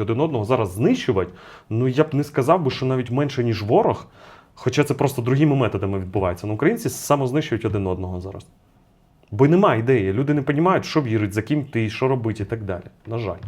один одного зараз знищувати. Ну я б не сказав би, що навіть менше, ніж ворог. Хоча це просто другими методами відбувається. Ну, українці самознищують один одного зараз. Бо немає ідеї. Люди не розуміють, що вірить, за ким ти, що робити і так далі. На жаль.